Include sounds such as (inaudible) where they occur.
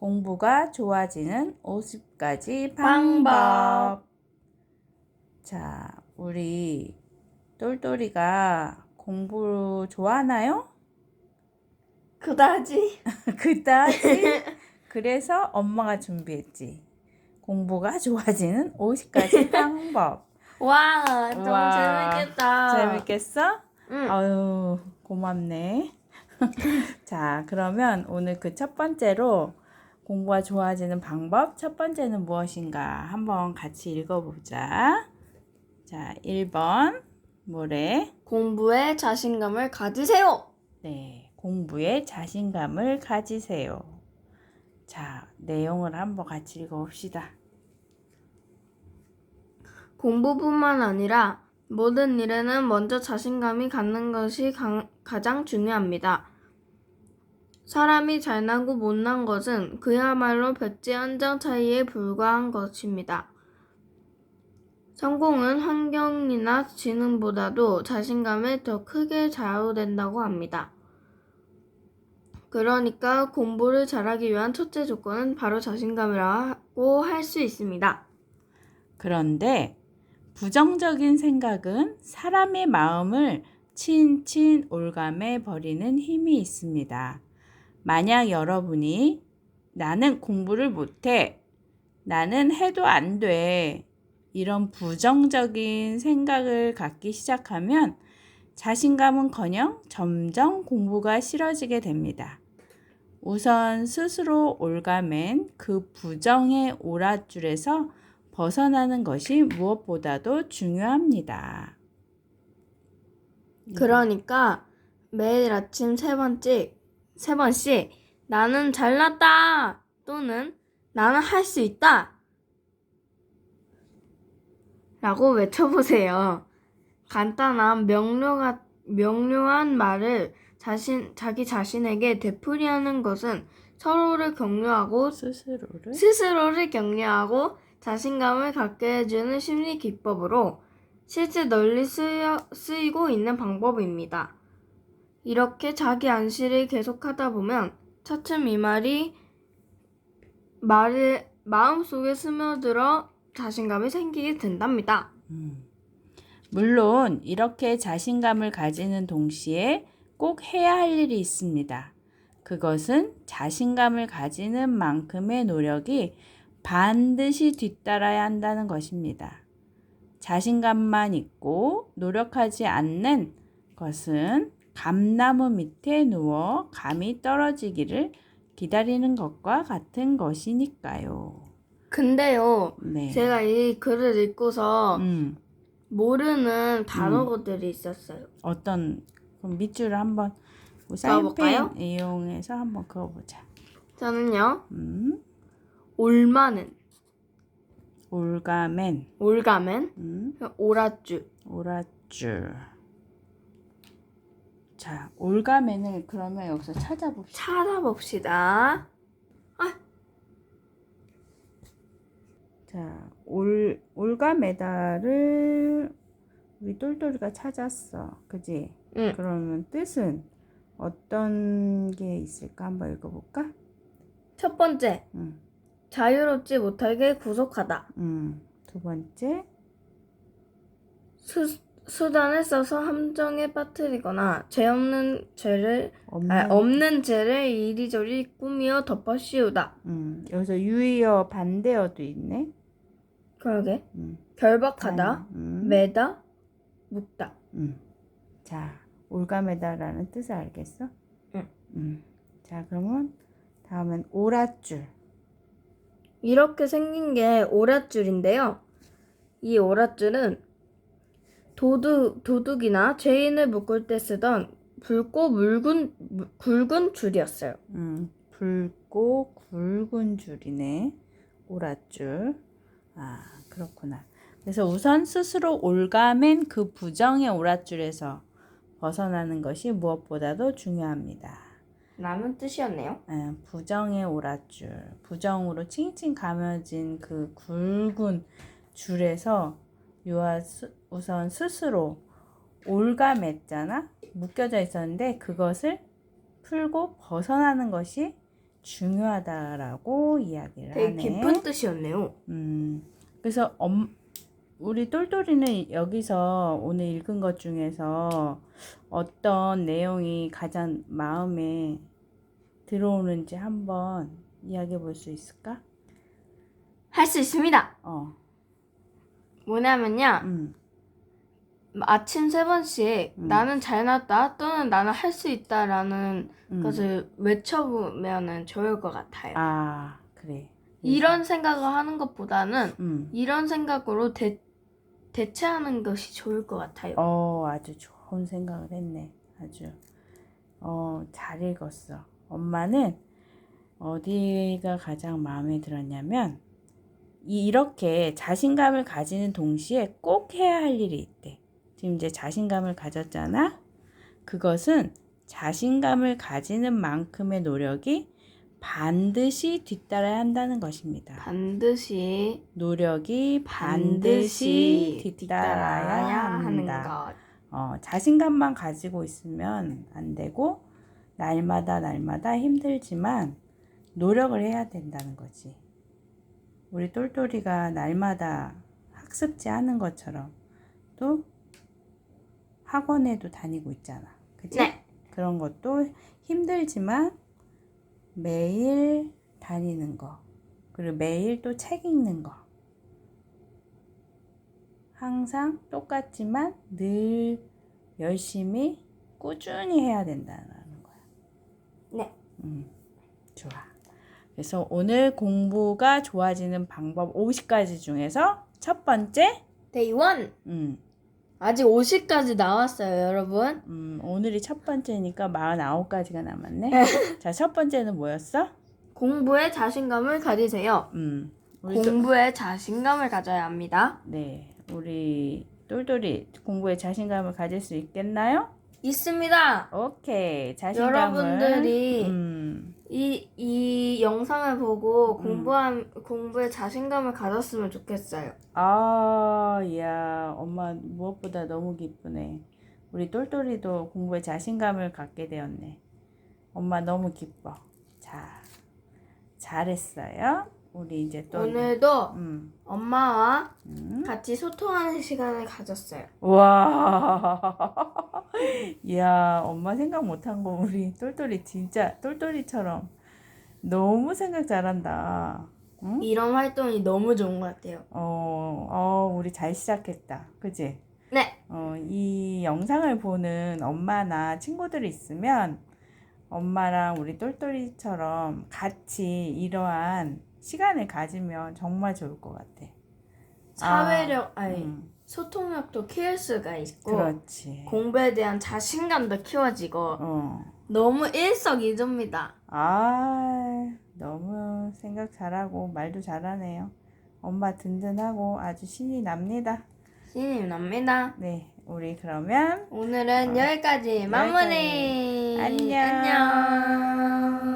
공부가 좋아지는 50가지 방법. 방법. 자, 우리 똘똘이가 공부 좋아하나요? 그다지. (laughs) 그다지. 그래서 엄마가 준비했지. 공부가 좋아지는 50가지 (laughs) 방법. 와, 너무 우와, 재밌겠다. 재밌겠어? 응. 아유, 고맙네. (laughs) 자, 그러면 오늘 그 첫 번째로 공부가 좋아지는 방법 첫 번째는 무엇인가 한번 같이 읽어보자. 자, 1번 뭐래? 공부에 자신감을 가지세요. 네, 공부에 자신감을 가지세요. 자, 내용을 한번 같이 읽어봅시다. 공부뿐만 아니라 모든 일에는 먼저 자신감이 갖는 것이 가, 가장 중요합니다. 사람이 잘나고 못난 것은 그야말로 백지 한 장 차이에 불과한 것입니다. 성공은 환경이나 지능보다도 자신감에 더 크게 좌우된다고 합니다. 그러니까 공부를 잘하기 위한 첫째 조건은 바로 자신감이라고 할 수 있습니다. 그런데 부정적인 생각은 사람의 마음을 친친 올감해 버리는 힘이 있습니다. 만약 여러분이 나는 공부를 못해, 나는 해도 안 돼, 이런 부정적인 생각을 갖기 시작하면 자신감은 커녕 점점 공부가 싫어지게 됩니다. 우선 스스로 올가맨 그 부정의 오랏줄에서 벗어나는 것이 무엇보다도 중요합니다. 그러니까 매일 아침 세 번씩 세 번씩 나는 잘났다 또는 나는 할 수 있다 라고 외쳐보세요. 간단한 명료가, 명료한 말을 자신, 자기 자신에게 되풀이하는 것은 서로를 격려하고 스스로를 스스로를 격려하고 자신감을 갖게 해주는 심리 기법으로 실제 널리 쓰여, 쓰이고 있는 방법입니다. 이렇게 자기 안시를 계속하다 보면 차츰 이 말이 말을 마음속에 스며들어 자신감이 생기게 된답니다. 음. 물론 이렇게 자신감을 가지는 동시에 꼭 해야 할 일이 있습니다. 그것은 자신감을 가지는 만큼의 노력이 반드시 뒤따라야 한다는 것입니다. 자신감만 있고 노력하지 않는 것은 감나무 밑에 누워 감이 떨어지기를 기다리는 것과 같은 것이니까요. 근데요, 네. 제가 이 글을 읽고서 음, 모르는 단어들이 있었어요. 어떤 그럼 밑줄을 한번 뭐 그어볼까요? 사인펜 이용해서 한번 그어보자. 저는요, 음, 올마는, 올가맨, 올가맨, 음, 오랏줄. 오랏줄. 자, 올가맨을 그러면 여기서 찾아봅시다. 찾아봅시다. 자, 올 올가메다를 우리 똘똘이가 찾았어. 그지? 응. 그러면 뜻은 어떤 게 있을까 한번 읽어볼까? 첫 번째, 응. 자유롭지 못하게 구속하다. 음, 두 번째, 수, 수단을 써서 함정에 빠뜨리거나 죄 없는 죄를 없는, 아, 없는 죄를 이리저리 꾸미어 덮어 씌우다. 음, 여기서 유의어 반대어도 있네. 그러게. 음, 결박하다, 음, 매다, 묶다. 음. 자, 올가메다라는 뜻을 알겠어? 응. 음. 자, 그러면 다음은 오랏줄. 이렇게 생긴 게 오랏줄인데요. 이 오랏줄은 도둑, 도둑이나 죄인을 묶을 때 쓰던 붉고 묽은, 무- 굵은 줄이었어요. 음, 붉고 굵은 줄이네. 오랏줄. 아, 그렇구나. 그래서 우선 스스로 올가맨 그 부정의 오랏줄에서 벗어나는 것이 무엇보다도 중요합니다. 라는 뜻이었네요. 아, 부정의 오랏줄. 부정으로 칭칭 감아진 그 굵은 줄에서 유아 스- 우선 스스로 올가맸잖아. 묶여져 있었는데 그것을 풀고 벗어나는 것이 중요하다라고 이야기를 되게 하네. 깊은 뜻이었네요. 음, 그래서 엄, 우리 똘똘이는 여기서 오늘 읽은 것 중에서 어떤 내용이 가장 마음에 들어오는지 한번 이야기해 볼 수 있을까? 할 수 있습니다. 어, 뭐냐면요. 음, 아침 세 번씩 음. 나는 잘났다 또는 나는 할 수 있다라는 음. 것을 외쳐보면 좋을 것 같아요. 아, 그래. 이런 생각을 하는 것보다는 음, 이런 생각으로 대, 대체하는 것이 좋을 것 같아요. 어, 아주 좋은 생각을 했네. 아주, 어, 잘 읽었어. 엄마는 어디가 가장 마음에 들었냐면, 이- 이렇게 자신감을 가지는 동시에 꼭 해야 할 일이 있대. 지금 이제 자신감을 가졌잖아? 그것은 자신감을 가지는 만큼의 노력이 반드시 뒤따라야 한다는 것입니다. 반드시 노력이 반드시 반드시 뒤따라야 합니다. 것. 어, 자신감만 가지고 있으면 안 되고 날마다 날마다 힘들지만 노력을 해야 된다는 거지. 우리 똘똘이가 날마다 학습지 하는 것처럼 또 학원에도 다니고 있잖아. 그치? 네. 그런 것도 힘들지만 매일 다니는 거. 그리고 매일 또 책 읽는 거. 항상 똑같지만 늘 열심히 꾸준히 해야 된다는 거야. 네. 음, 좋아. 그래서 오늘 공부가 좋아지는 방법 50가지 중에서 첫 번째, 데이 원 음, 아직 50까지 나왔어요, 여러분. 음, 오늘이 첫 번째니까 49가지가 남았네. 자, 첫 번째는 뭐였어? 공부에 자신감을 가지세요. 음, 우리 또, 공부에 자신감을 가져야 합니다. 네, 우리 똘똘이 공부에 자신감을 가질 수 있겠나요? 있습니다. 오케이, 자신감을. 여러분들이 음, 이, 이 영상을 보고 공부한, 공부에 자신감을 가졌으면 좋겠어요. 아, 야, 엄마 무엇보다 너무 기쁘네. 우리 똘똘이도 공부에 자신감을 갖게 되었네. 엄마 너무 기뻐. 자, 잘했어요. 우리 이제 또, 오늘도 음, 엄마와 음. 같이 소통하는 시간을 가졌어요. 와, (laughs) 야, 엄마 생각 못한 거 우리 똘똘이 진짜 똘똘이처럼 너무 생각 잘한다. 응? 이런 활동이 너무 좋은 것 같아요. 어, 어, 우리 잘 시작했다. 그지? 네. 어, 이 영상을 보는 엄마나 친구들이 있으면 엄마랑 우리 똘똘이처럼 같이 이러한 시간을 가지면 정말 좋을 것 같아. 사회력, 아 니, 음, 소통력도 키울 수가 있고, 그렇지. 공부에 대한 자신감도 키워지고, 어. 너무 일석이조입니다. 아, 너무 생각 잘하고 말도 잘하네요. 엄마 든든하고 아주 신이 납니다. 신이 납니다. 네, 우리 그러면 오늘은 여기까지 마무리. 안녕. 안녕.